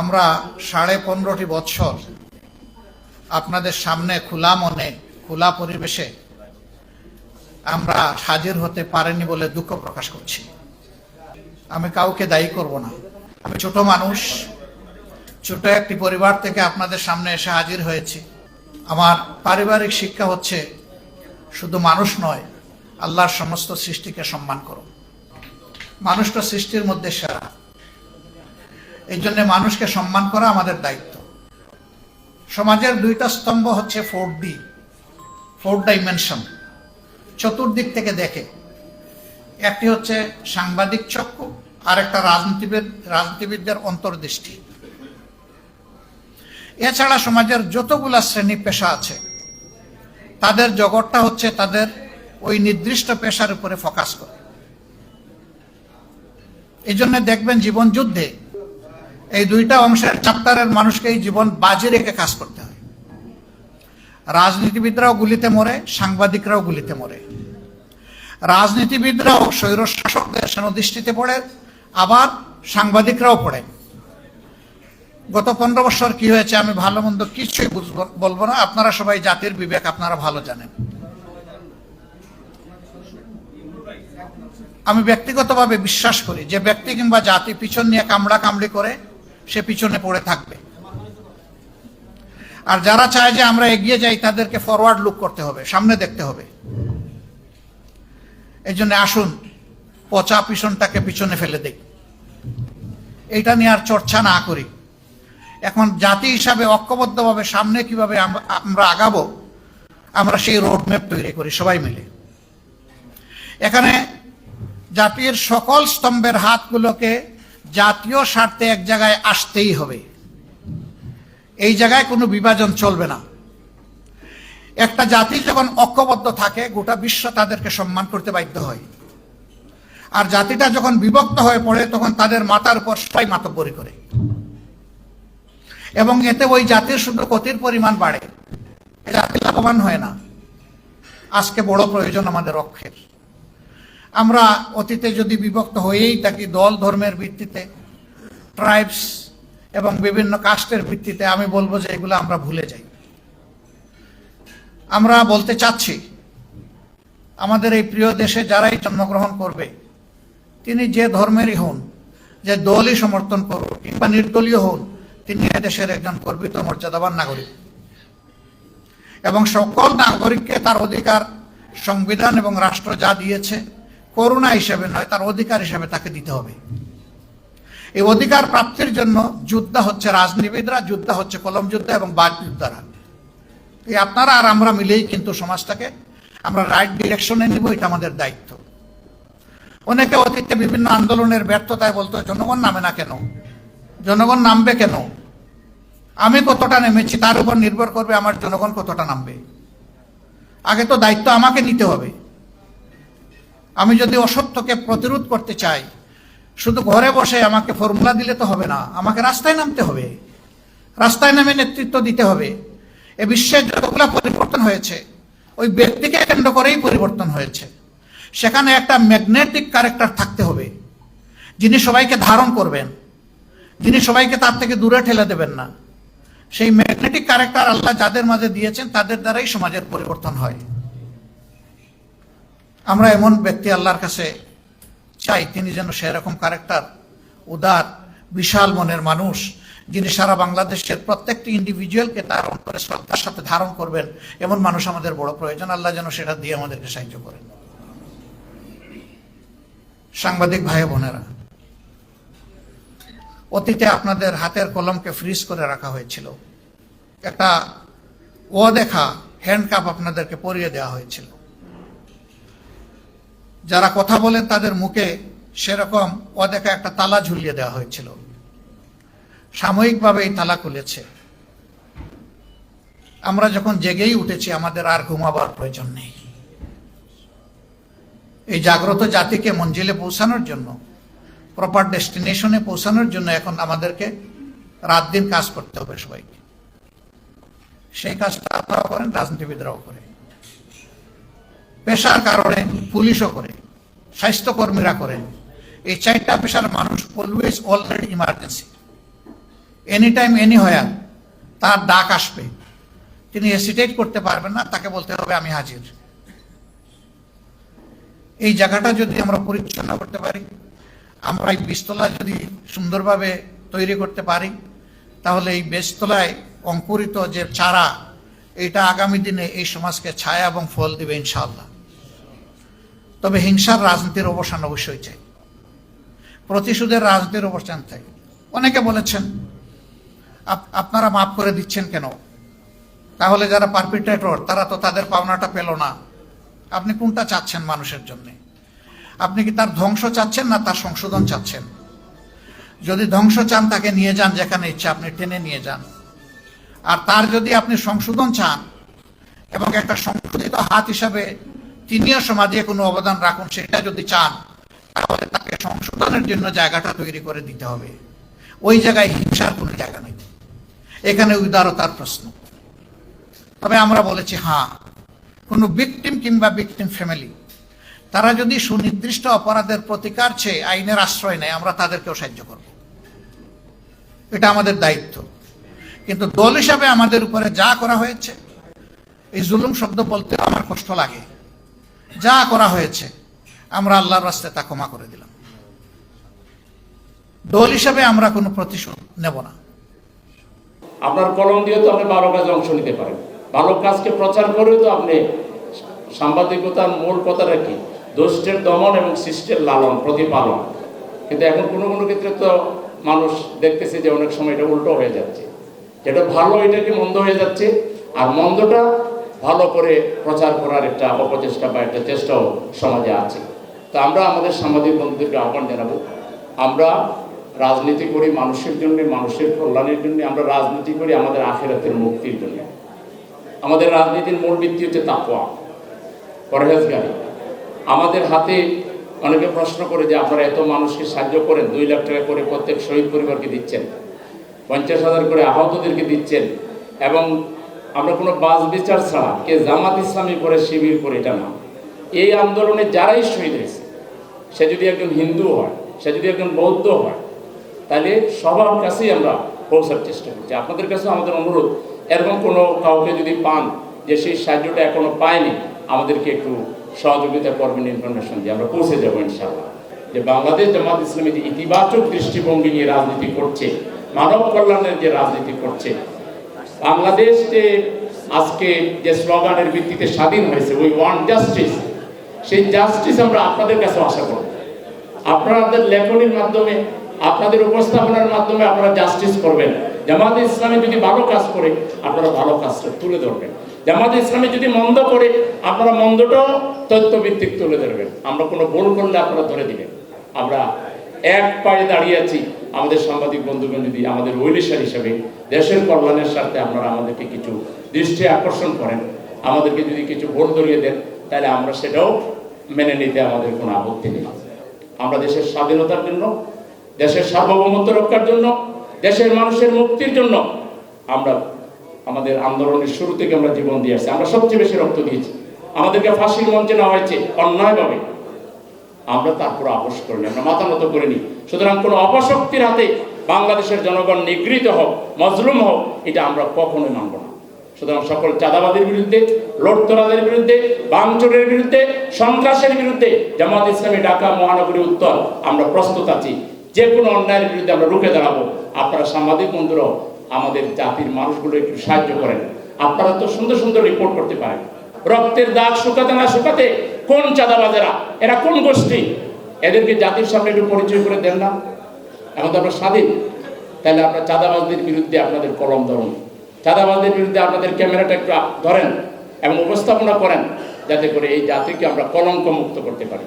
আমরা সাড়ে পনেরোটি বৎসর আপনাদের সামনে খোলা মনে, খোলা পরিবেশে আমরা হাজির হতে পারেনি বলে দুঃখ প্রকাশ করছি। আমি কাউকে দায়ী করব না। আমি ছোট মানুষ, ছোট একটি পরিবার থেকে আপনাদের সামনে এসে হাজির হয়েছি। আমার পারিবারিক শিক্ষা হচ্ছে শুধু মানুষ নয়, আল্লাহর সমস্ত সৃষ্টিকে সম্মান করো। মানুষটা সৃষ্টির মধ্যে সেরা। এই জন্য মানুষকে সম্মান করা আমাদের দায়িত্ব। সমাজের দুইটা স্তম্ভ হচ্ছে ফোর ডি, ফোর ডাইমেনশন। চতুর্দিক থেকে দেখে। একটি হচ্ছে সাংবাদিক চক্ষু আর একটা রাজনীতিবিদ, রাজনীতিবিদদের অন্তর্দৃষ্টি। এছাড়া সমাজের যতগুলা শ্রেণি পেশা আছে, তাদের জগৎটা হচ্ছে তাদের ওই নির্দিষ্ট পেশার উপরে ফোকাস করে। এই জন্য দেখবেন জীবন যুদ্ধে এই দুইটা অংশের চ্যাপ্টারের মানুষকে এই জীবন বাজি রেখে কাজ করতে হয়। রাজনীতিবিদরাও গুলিতে মরে, সাংবাদিকরাও গুলিতে মরে। রাজনীতিবিদরাও স্বৈর শাসকদের সেনদৃষ্টিতে পড়ে, আবার সাংবাদিকরাও পড়ে। গত পনেরো বছর কি হয়েছে, আমি ভালো মন্দ কিছুই বলব না। আপনারা সবাই জাতির বিবেক, আপনারা ভালো জানেন। আমি ব্যক্তিগতভাবে বিশ্বাস করি, যে ব্যক্তি কিংবা জাতি পিছন নিয়ে কামড়া কামড়ি করে সে পিছনে পড়ে থাকবে। আর যারা চায় যে আমরা এগিয়ে যাই, তাদেরকে ফরওয়ার্ড লুক করতে হবে, সামনে দেখতে হবে। এই জন্য আসুন, পচা পিছনটাকে পিছনে ফেলে দেই। এইটা নিয়ে আর চর্চা না করি। এখন জাতি হিসাবে ঐক্যবদ্ধভাবে সামনে কীভাবে আমরা আগাবো, আমরা সেই রোড ম্যাপ তৈরি করি, সবাই মিলে। এখানে জাতির সকল স্তম্ভের হাতগুলোকে জাতীয় স্বার্থে এক জায়গায় আসতেই হবে। এই জায়গায় কোনো বিভাজন চলবে না। একটা জাতি যখন ঐক্যবদ্ধ থাকে, গোটা বিশ্ব তাদেরকে সম্মান করতে বাধ্য হয়। আর জাতিটা যখন বিভক্ত হয়ে পড়ে, তখন তাদের মাথার উপর সবাই মাতব্বরি করে। এবং এতে ওই জাতির শুধু ক্ষতির পরিমাণ বাড়ে। জাতি লাভবান হয় না। আজকে বড় প্রয়োজন আমাদের রক্ষের। আমরা অতীতে যদি বিভক্ত হয়েই থাকি দল ধর্মের ভিত্তিতে ট্রাইবস এবং বিভিন্ন কাস্টের ভিত্তিতে, আমি বলব যে এগুলো আমরা ভুলে যাই। আমরা বলতে চাচ্ছি, আমাদের এই প্রিয় দেশে যারাই জন্মগ্রহণ করবে, তিনি যে ধর্মেরই হন, যে দলই সমর্থন করুন কিংবা নির্দলীয় হন, তিনি দেশের একজন গর্বিত, মর্যাদাবান নাগরিক। এবং সকল নাগরিককে তার অধিকার, সংবিধান এবং রাষ্ট্র যা দিয়েছে করুণা হিসেবে নয়, তার অধিকার হিসেবে তাকে দিতে হবে। এই অধিকার প্রাপ্তির জন্য যুদ্ধ হচ্ছে রাজনীতিবিদরা, যুদ্ধ হচ্ছে কলম যুদ্ধ এবং বাদ যোদ্ধারা। এই আপনারা আর আমরা মিলেই কিন্তু সমাজটাকে, আমরা রাইট ডিরেকশনে নিব, এটা আমাদের দায়িত্ব। অনেকে অতীতে বিভিন্ন আন্দোলনের ব্যর্থতায় বলতো, জনগণ নামে না কেন? জনগণ নামবে কেন? আমি কতটা নেমেছি, তার উপর নির্ভর করবে আমার জনগণ কতটা নামবে? আগে তো দায়িত্ব আমাকে নিতে হবে। আমি যদি অসত্যকে প্রতিরোধ করতে চাই, শুধু ঘরে বসে আমাকে ফর্মুলা দিলে তো হবে না, আমাকে রাস্তায় নামতে হবে। রাস্তায় নামে নেতৃত্ব দিতে হবে। এ বিশ্বের যতগুলো পরিবর্তন হয়েছে, ওই ব্যক্তিকে কেন্দ্র করেই পরিবর্তন হয়েছে। সেখানে একটা ম্যাগনেটিক ক্যারেক্টার থাকতে হবে, যিনি সবাইকে ধারণ করবেন, যিনি সবাইকে তার থেকে দূরে ঠেলে দেবেন না। সেই ম্যাগনেটিক ক্যারেক্টার আল্লাহ যাদের মাঝে দিয়েছেন, তাদের দ্বারাই সমাজের পরিবর্তন হয়। আমরা এমন ব্যক্তি আল্লাহর কাছে চাই, তিনি যেন সেরকম ক্যারেক্টার উদার, বিশাল মনের মানুষ, যিনি সারা বাংলাদেশের প্রত্যেকটি ইন্ডিভিজুয়ালকে তার অন্তরে শ্রদ্ধার সাথে ধারণ করবেন, এমন মানুষ আমাদের বড় প্রয়োজন। আল্লাহ যেন সেটা দিয়ে আমাদেরকে সাহায্য করেন। সাংবাদিক ভাই বোনেরা, অতীতে আপনাদের হাতের কলমকে ফ্রিজ করে রাখা হয়েছিল। একটা অদেখা হ্যান্ডকাপ আপনাদেরকে পরিয়ে দেওয়া হয়েছিল। যারা কথা বলেন তাদের মুখে সেরকম অদেখা একটা তালা ঝুলিয়ে দেওয়া হয়েছিল। সাময়িকভাবে এই তালা খুলেছে। আমরা যখন জেগেই উঠেছি, আমাদের আর ঘুমাবার প্রয়োজন নেই। এই জাগ্রত জাতিকে মঞ্জিলে পৌঁছানোর জন্য প্রপার ডেস্টিনেশনে পৌঁছানোর জন্য এখন আমাদেরকে রাত দিন কাজ করতে হবে সবাইকে। সেই কাজটা আপনারা করেন, রাজনীতিবিদরাও করে পেশার কারণে পুলিশও করে, স্বাস্থ্যকর্মীরা করেন এই চারটা পেশার মানুষ always already emergency any time anywhere তার ডাক আসবে। তিনি এসিটেট করতে পারবেন না, তাকে বলতে হবে, আমি হাজির। এই জায়গাটা যদি আমরা পরিচ্ছন্ন করতে পারি, আমরা এই বীজতলা যদি সুন্দরভাবে তৈরি করতে পারি, তাহলে এই বীজতলায় অঙ্কুরিত যে চারা, এটা আগামী দিনে এই সমাজকে ছায়া এবং ফল দিবে ইনশাআল্লাহ। তবে হিংসার রাজনীতির অবসান অবশ্যই চাই। প্রতিশোধের রাজনীতির অবসান চাই। অনেকে বলেছেন, আপ- আপনারা মাফ করে দিচ্ছেন কেন? তাহলে যারা পারপিটেটর তারা তো তাদের পাওনাটা পেল না। আপনি কোনটা চাচ্ছেন মানুষের জন্য? আপনি কি তার ধ্বংস চাচ্ছেন না তার সংশোধন চাচ্ছেন? যদি ধ্বংস চান, তাকে নিয়ে যান যেখানে ইচ্ছা, আপনি টেনে নিয়ে যান। আর তার যদি আপনি সংশোধন চান এবং একটা সংশোধিত হাত হিসাবে তিনিও সমাজে কোনো অবদান রাখুন, সেটা যদি চান, তাহলে তাকে সংশোধনের জন্য জায়গাটা তৈরি করে দিতে হবে। ওই জায়গায় হিংসার কোনো জায়গা নেই। এখানে উদারতার প্রশ্ন। তবে আমরা বলেছি হ্যাঁ কোনো ভিকটিম কিংবা ভিকটিম ফ্যামিলি তারা যদি সুনির্দিষ্ট অপরাধের প্রতিকার চেয়ে আইনের আশ্রয় নেয়, আমরা তাদেরকেও সাহায্য করব। এটা আমাদের দায়িত্ব। কিন্তু দল হিসাবে আমাদের উপরে যা করা হয়েছে, এই জুলুম শব্দ বলতে আমার কষ্ট লাগে। যা করা হয়েছে, আমরা আল্লাহর রাস্তায় তা ক্ষমা করে দিলাম। দল হিসাবে আমরা কোনো প্রতিশোধ নেব না। আপনার কলম দিয়ে তো আপনি ভালো কাজে অংশ নিতে পারেন। ভালো কাজকে প্রচার করেও তো আপনি সাংবাদিকতার মূল কথাটা কি? দুষ্টের দমন এবং সৃষ্টের লালন, প্রতিপালন। কিন্তু এখন কোনো কোনো ক্ষেত্রে তো মানুষ দেখতেছে যে অনেক সময় এটা উল্টো হয়ে যাচ্ছে। যেটা ভালো এটা কি মন্দ হয়ে যাচ্ছে। আর মন্দটা ভালো করে প্রচার করার একটা অপচেষ্টা বা একটা চেষ্টাও সমাজে আছে। তো আমরা আমাদের সাংবাদিক বন্ধুদেরকে আহ্বান জানাব, আমরা রাজনীতি করি মানুষের জন্য, মানুষের কল্যাণের জন্য, আমরা রাজনীতি করি আমাদের আখেরাতের মুক্তির জন্য। আমাদের রাজনীতির মূল ভিত্তি হচ্ছে তাকওয়া। পরহেজগারি আমাদের হাতে অনেকে প্রশ্ন করে যে আপনারা এত মানুষকে সাহায্য করেন, দুই লাখ টাকা করে প্রত্যেক শহীদ পরিবারকে দিচ্ছেন, পঞ্চাশ হাজার করে আহতদেরকে দিচ্ছেন এবং আমরা কোনো বাস বিচার ছাড়া কে জামাত ইসলামী করে শিবির করে এটা না। এই আন্দোলনে যারাই শহীদ হয়েছে, সে যদি একজন হিন্দু হয়, সে যদি একজন বৌদ্ধ হয়, তাহলে সবার কাছেই আমরা পৌঁছার চেষ্টা করছি আপনাদের কাছে আমাদের অনুরোধ, এরকম কোনো কাউকে যদি পান যে সেই সাহায্যটা এখনও পায়নি, আমাদেরকে একটু সহযোগিতা করবেন ইনফরমেশন দিয়ে আমরা পৌঁছে যাব ইনশাআল্লাহ। যে বাংলাদেশ জামাত ইসলামী যে ইতিবাচক দৃষ্টিভঙ্গি নিয়ে রাজনীতি করছে, মানব কল্যাণের যে রাজনীতি করছে বাংলাদেশ যে আজকে যে স্লোগানের ভিত্তিতে স্বাধীন হয়েছে উই ওয়ান্ট জাস্টিস সেই জাস্টিস আমরা আপনাদের কাছে আশা করব। আপনাদের লেখনির মাধ্যমে, আপনাদের উপস্থাপনার মাধ্যমে আপনারা জাস্টিস করবেন। জামাত ইসলামী যদি ভালো কাজ করে, আপনারা ভালো কাজটা তুলে ধরবেন। জামাত ইসলামী যদি মন্দ করে, আপনারা মন্দটাও তথ্যভিত্তিক তুলে ধরবেন। আমরা কোনো ভুল করলে আপনারা ধরে দিবেন। আমরা এক পায়ে দাঁড়িয়ে আছি। আমাদের সাংবাদিক বন্ধুগণ যদি আমাদের ওয়েলিশার হিসাবে দেশের কল্যাণের স্বার্থে আপনারা আমাদেরকে কিছু দৃষ্টি আকর্ষণ করেন। আমাদেরকে যদি কিছু ভোট ধরিয়ে দেন, তাহলে আমরা সেটাও মেনে নিতে আমাদের কোনো আপত্তি নেই। আমরা দেশের স্বাধীনতার জন্য, দেশের সার্বভৌমত্ব রক্ষার জন্য, দেশের মানুষের মুক্তির জন্য আমরা আমাদের আন্দোলনের শুরু থেকে আমরা জীবন দিয়ে আসছি। আমরা সবচেয়ে বেশি রক্ত দিয়েছি। আমাদেরকে ফাঁসির মঞ্চে নেওয়া হয়েছে অন্যায়ভাবে। আমরা তারপর আপোষ করিনি, আমরা মাথা নত করিনি। সুতরাং কোনো অপশক্তির হাতে বাংলাদেশের জনগণ নিগৃহীত হোক, মজলুম হোক, এটা আমরা কখনোই মানব না। সুতরাং সকল চাঁদাবাদের বিরুদ্ধে লোটতরাদের বিরুদ্ধে, বাংচুরের বিরুদ্ধে, সন্ত্রাসের বিরুদ্ধে, জামাত ইসলামী ঢাকা মহানগরী উত্তর, আমরা প্রস্তুত আছি। যে কোনো অন্যায়ের বিরুদ্ধে আমরা রুখে দাঁড়াবো। আপনারা সাংবাদিক বন্ধুরাও আমাদের জাতির মানুষগুলো একটু সাহায্য করেন। আপনারা তো সুন্দর সুন্দর রিপোর্ট করতে পারেন। রক্তের দাগ শুকাতে না শুকাতে কোন চাঁদাবাজেরা? এরা কোন গোষ্ঠী? এদেরকে জাতির সামনে একটু পরিচয় করে দেন না। এখন তো আমরা স্বাধীন। তাহলে আপনার চাঁদাবাজদের বিরুদ্ধে আপনাদের কলম ধরুন। চাঁদাবাজদের বিরুদ্ধে আপনাদের ক্যামেরাটা একটু ধরেন এবং উপস্থাপনা করেন, যাতে করে এই জাতিকে আমরা কলঙ্ক মুক্ত করতে পারি।